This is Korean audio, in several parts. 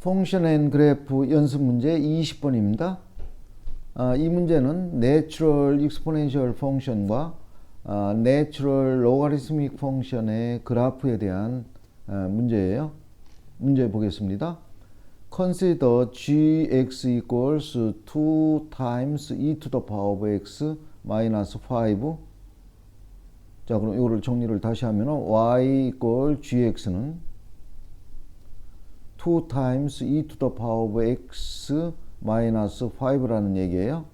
펑션 앤 그래프 연습 문제 20번입니다. 아, 이 문제는 내추럴 익스포넨셜 펑션과 아, 내추럴 로가리스믹 펑션의 그래프에 대한 아, 문제예요. 문제 보겠습니다. Consider gx equals 2 times e to the power of x minus 5 자 그럼 이거를 정리를 다시 하면은 y equal gx는 2 times e to the power of x minus 5라는 얘기예요.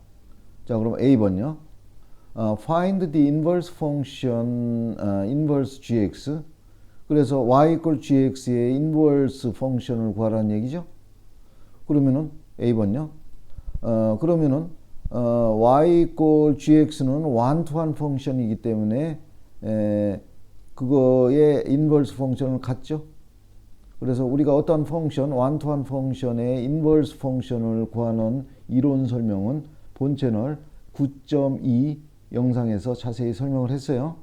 자, 그럼 A번요. 어, find the inverse function 어, inverse gx. 그래서 y equal gx의 inverse 펑션을 구하라는 얘기죠. 그러면은 A번요. 어, 그러면은 어, y equal gx는 one to one 펑션이기 때문에 에, 그거의 인버스 펑션을 갖죠. 그래서 우리가 어떤 펑션, 원투원 펑션의 인버스 펑션을 구하는 이론 설명은 본 채널 9.2 영상에서 자세히 설명을 했어요.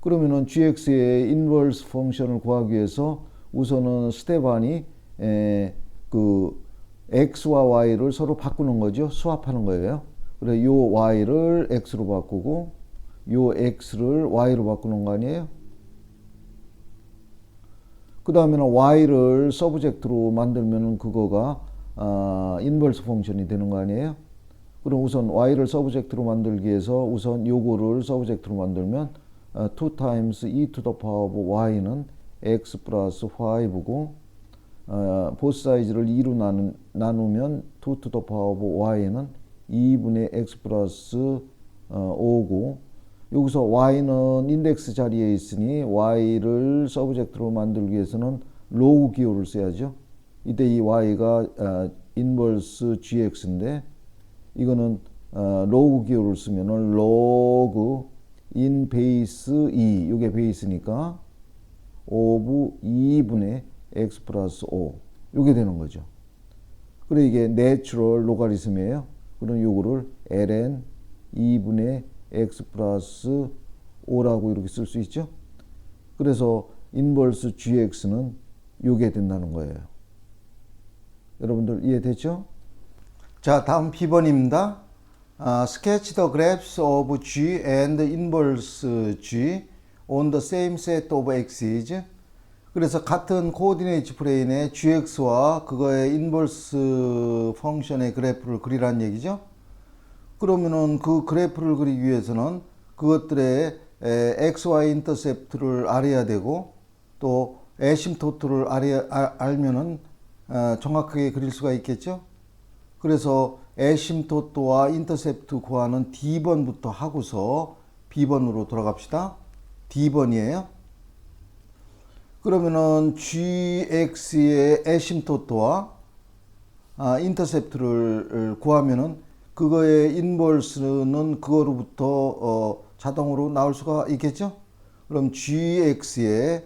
그러면은 gx의 인버스 펑션을 구하기 위해서 우선은 스테반이 에, 그 x와 y를 서로 바꾸는 거죠. 수합하는 거예요. 그래 요 y를 x로 바꾸고 요 x를 y로 바꾸는 거 아니에요? 그 다음에는 y를 서브젝트로 만들면 그거가 아, 인버스 펑션이 되는 거 아니에요? 그럼 우선 y를 서브젝트로 만들기 위해서 우선 요거를 서브젝트로 만들면 아, 2 times e to the power of y는 x 플러스 5고 아, 보스 사이즈를 2로 나누, 나누면 2 to the power of y는 2분의 x 플러스 어, 5고 여기서 y는 인덱스 자리에 있으니 y를 서브젝트로 만들기 위해서는 로그 기호를 써야죠. 이때 이 y가 어, 인버스 gx인데 이거는 어, 로그 기호를 쓰면은 로그 인 베이스 2 이게 베이스니까 오브 2분의 x 플러스 5 이게 되는 거죠. 그래 이게 내추럴 로가리즘이에요. 그럼 요거를 ln 2분의 x 플러스 5라고 이렇게 쓸 수 있죠. 그래서 인버스 gx는 요게 된다는 거예요. 여러분들 이해됐죠? 자, 다음 B번입니다. 아, sketch the graphs of g and inverse g on the same set of x's. 그래서 같은 코오디네이트 플레인의 gx와 그거의 인버스 펑션의 그래프를 그리라는 얘기죠. 그러면은 그 그래프를 그리기 위해서는 그것들의 에, XY 인터셉트를 알아야 되고 또 에심토트를 알아야, 아, 알면은 어, 정확하게 그릴 수가 있겠죠. 그래서 에심토트와 인터셉트 구하는 D번부터 하고서 B번으로 돌아갑시다. D번이에요. 그러면은 GX의 에심토트와 아, 인터셉트를 구하면은 그거의 인버스는 그거로부터 어, 자동으로 나올 수가 있겠죠? 그럼 gx의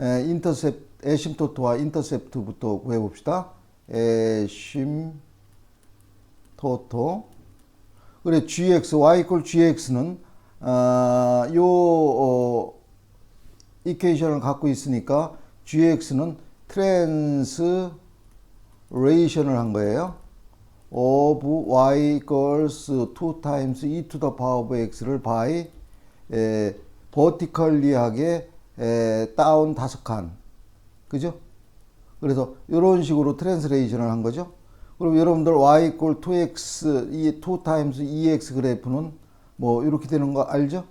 에, 인터셉 에심토트와 인터셉트부터 구해 봅시다. 에심토트 그래 gx y 이퀄 gx는 아, 요 어, 이퀘이션을 갖고 있으니까 gx는 트랜스레이션을 한 거예요. Of y equals 2 times e to the power of x를 by 에, 버티컬리하게 에, 다운 다섯 칸 그죠? 그래서 이런 식으로 트랜스레이션을 한 거죠. 그럼 여러분들 y equal 2x 이 2 times 2x 그래프는 뭐 이렇게 되는 거 알죠?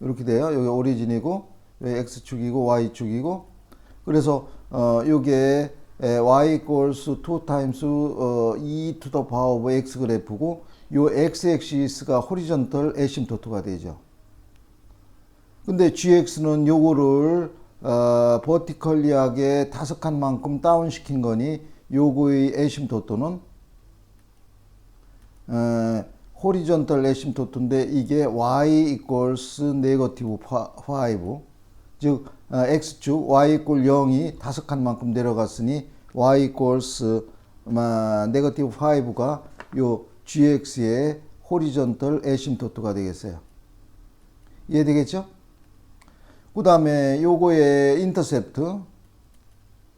이렇게 돼요. 여기 오리진이고 여기 x축이고 y축이고 그래서 어 요게 y equals 2 times 어, e to the power of x 그래프고 요 x 엑시스가 호리전털 에심토트가 되죠. 근데 gx는 요거를 어, 버티컬리하게 다섯 칸만큼 다운 시킨 거니 요거의 에심토트는 어, 호리전털 에심토트인데 이게 y equals 네거티브 5 즉 어, x축 y 이꼴 0이 다섯 칸만큼 내려갔으니 y equals 네거티브 5가 요 gx의 호리전털 에심토트가 되겠어요. 이해되겠죠? 그 다음에 요거의 인터셉트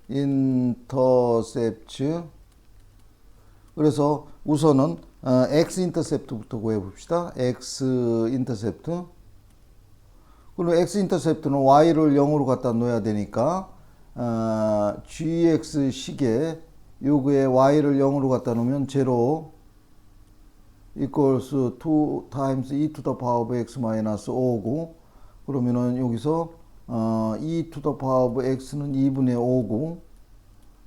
인터셉트 그래서 우선은 어, x 인터셉트부터 구해 봅시다. x 인터셉트. 그리고 x 인터셉트는 y를 0으로 갖다 놓아야 되니까 어, gx 식에 요거에 y를 0으로 갖다 놓으면 0 equals 2 times e to the power of x minus 5고 그러면은 여기서 어, e to the power of x는 2분의 5고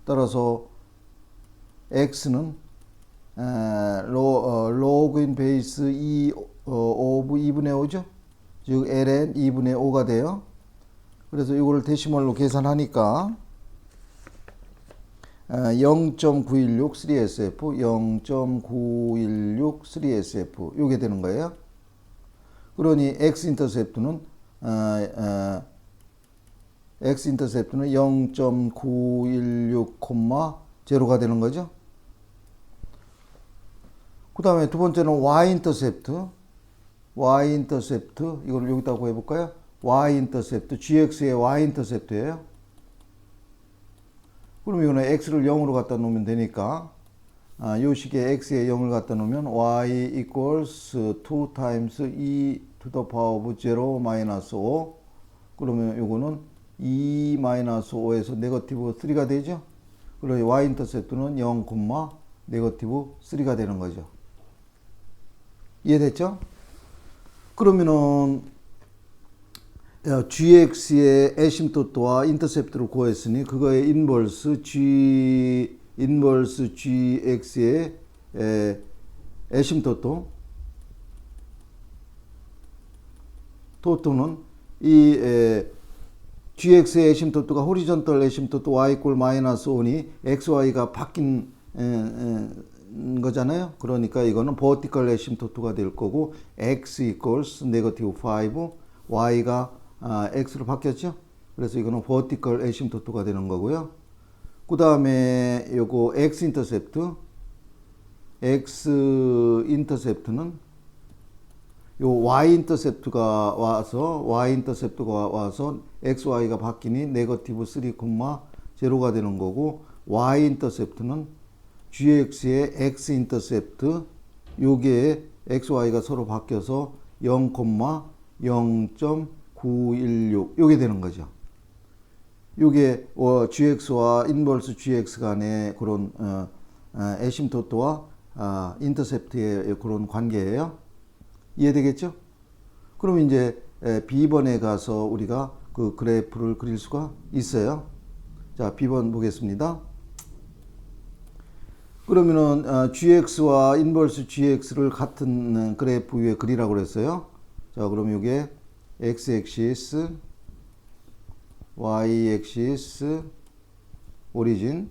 따라서 x는 에, 로, 어, in base 2 어, of 2분의 5죠. 즉 ln 2분의 5가 돼요. 그래서 이거를 데시멀로 계산하니까 어, 0.916 3SF, 0.916 3SF 요게 되는 거예요. 그러니 x 인터셉트는 어, 어, x 인터셉트는 0.916,0가 되는 거죠. 그 다음에 두 번째는 y 인터셉트, y 인터셉트 이걸 여기다 구해 볼까요? y 인터셉트, gx의 y 인터셉트예요. 그럼 이거는 x를 0으로 갖다 놓으면 되니까 아, 요 식에 x에 0을 갖다 놓으면 y equals 2 times e to the power of 0 마이너스 5 그러면 요거는 2 마이너스 5에서 네거티브 3가 되죠. 그리고 y 인터셉트는 0, 네거티브 3가 되는 거죠. 이해됐죠? 그러면은 어, gx의 에심토트와 인터셉트를 구했으니 그거의 인버스 g 인버스 gx의 에, 에심토트 토토는 이 에, gx의 에심토트가 호리존털 에심토트 y 꼴 마이너스 5니 xy가 바뀐 에, 에, 거잖아요. 그러니까 이거는 버티컬 에심토트가 될 거고 x equals 네거티브 5 y가 아, x로 바뀌었죠. 그래서 이거는 버티컬 에심토트가 되는 거고요. 그 다음에 요거 x 인터셉트 x 인터셉트는 요 y 인터셉트가 와서 y 인터셉트가 와서 x y가 바뀌니 네거티브 3, 0가 되는 거고 y 인터셉트는 gx의 x 인터셉트 요게 x y가 서로 바뀌어서 0, 0.916 요게 되는 거죠. 요게 어, gx와 인버스 gx 간의 그런 어, 어, 에심토트와 아, 인터셉트의 그런 관계예요. 이해되겠죠? 그럼 이제 에, B번에 가서 우리가 그 그래프를 그릴 수가 있어요. 자, B번 보겠습니다. 그러면은 어, gx와 인버스 gx를 같은 어, 그래프 위에 그리라고 그랬어요. 자, 그럼 이게 x 액시스 y 액시스 오리진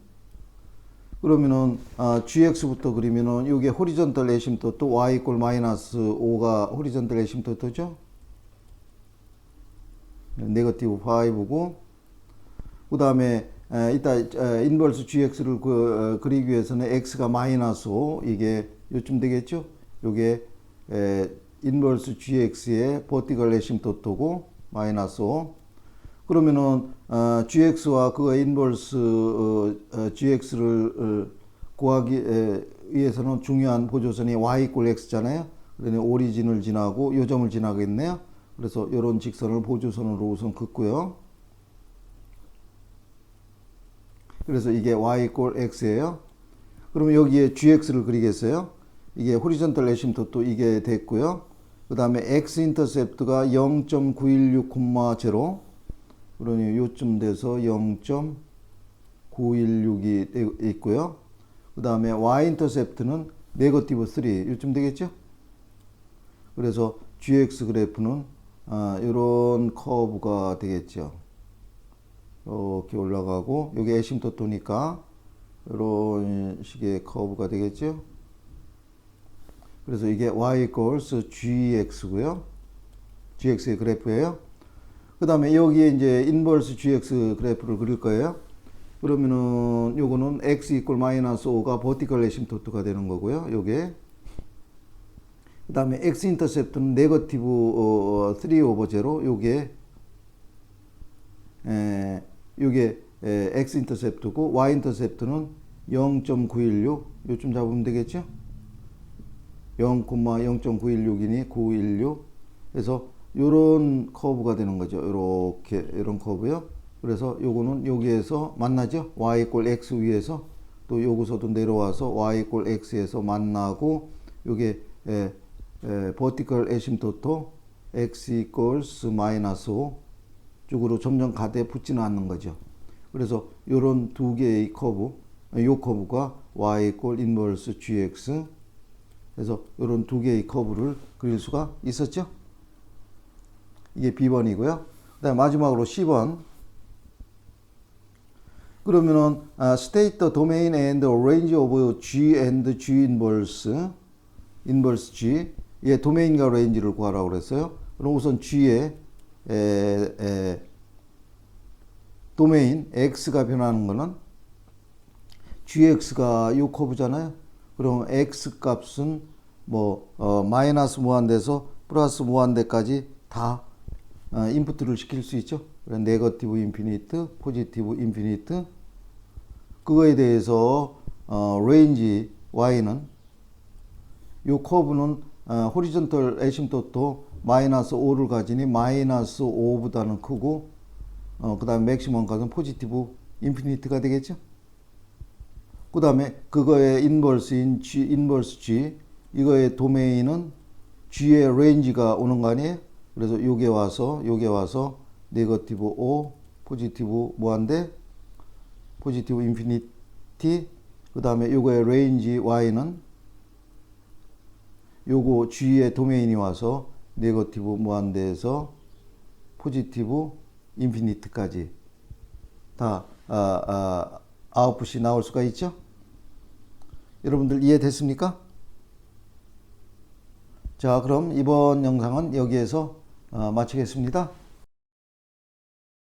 그러면은 아, gx부터 그리면은 이게 호리존털 에심토트 y 이꼴 마이너스 5가 호리존털 에심토트죠. 네거티브 5고 그 다음에 이따 인버스 gx를 그, 어, 그리기 위해서는 x가 마이너스 5 이게 요쯤 되겠죠. 요게 에, 인버스 gx의 버티컬 에심토트고 마이너스 5 그러면은 어, gx와 그 인버스 어, 어, gx를 어, 구하기 에, 위해서는 중요한 보조선이 y 이꼴 x잖아요. 그러니 오리진을 지나고 요점을 지나겠네요. 그래서 이런 직선을 보조선으로 우선 긋고요. 그래서 이게 y 이꼴 x예요. 그러면 여기에 gx를 그리겠어요. 이게 호리존털 에심토트 이게 됐고요. 그 다음에 x 인터셉트가 0.916,0 그러니 요쯤 돼서 0.916이 있고요. 그 다음에 y 인터셉트는 네거티브 3 요쯤 되겠죠? 그래서 gx 그래프는 아, 이런 커브가 되겠죠. 이렇게 올라가고 여기 에심토토니까 이런 식의 커브가 되겠죠. 그래서 이게 y equals gx고요. gx의 그래프예요. 그 다음에 여기에 이제 인버스 gx 그래프를 그릴 거예요. 그러면은 요거는 x 이꼴 마이너스 5가 버티컬 에심토트가 되는 거고요. 요게 그 다음에 x 인터셉트는 네거티브 어, 3 오버 제로 요게 에, 에, x 인터셉트고 y 인터셉트는 0.916 요쯤 잡으면 되겠죠? 0,0.916이니 916 그래서 요런 커브가 되는 거죠. 요렇게 이런 커브요. 그래서 요거는 여기에서 만나죠. y 이꼴 x 위에서 또 여기서도 내려와서 y 이꼴 x에서 만나고 요게 에, 에, vertical asymptote x equals 마이너스 5 쪽으로 점점 가대 붙지는 않는 거죠. 그래서 요런 두 개의 커브, 요 커브가 y 인버스 gx 그래서 요런 두 개의 커브를 그릴 수가 있었죠. 이게 B번이고요. 그다음 마지막으로 C번. 그러면은 아, state the domain and range of G and G inverse inverse G 예 도메인과 레인지를 구하라고 그랬어요. 그럼 우선 G의 에, 에, 도메인 X가 변하는 거는 GX가 요 커브잖아요. 그럼 X 값은 뭐 어, 마이너스 무한대에서 플러스 무한대까지 다 어, 인풋을 시킬 수 있죠. 네거티브 인피니트, 포지티브 인피니트. 그거에 대해서 어, 레인지 y는 요 커브는 어, 호리존털 에심토토 마이너스 5를 가지니 마이너스 5보다는 크고 어, 그 다음에 맥시멈 값은 포지티브 인피니트가 되겠죠. 그 다음에 그거의 인버스인 G, 인버스 G 이거의 도메인은 G의 레인지가 오는 거 아니에요? 그래서 요게 와서 요게 와서 네거티브 5 포지티브 무한대 포지티브 인피니티 그 다음에 요거의 레인지 y는 요거 G의 도메인이 와서 네거티브 무한대에서 포지티브 인피니트까지 다 아, 아, 아웃풋이 나올 수가 있죠. 여러분들 이해됐습니까? 자, 그럼 이번 영상은 여기에서 어, 마치겠습니다.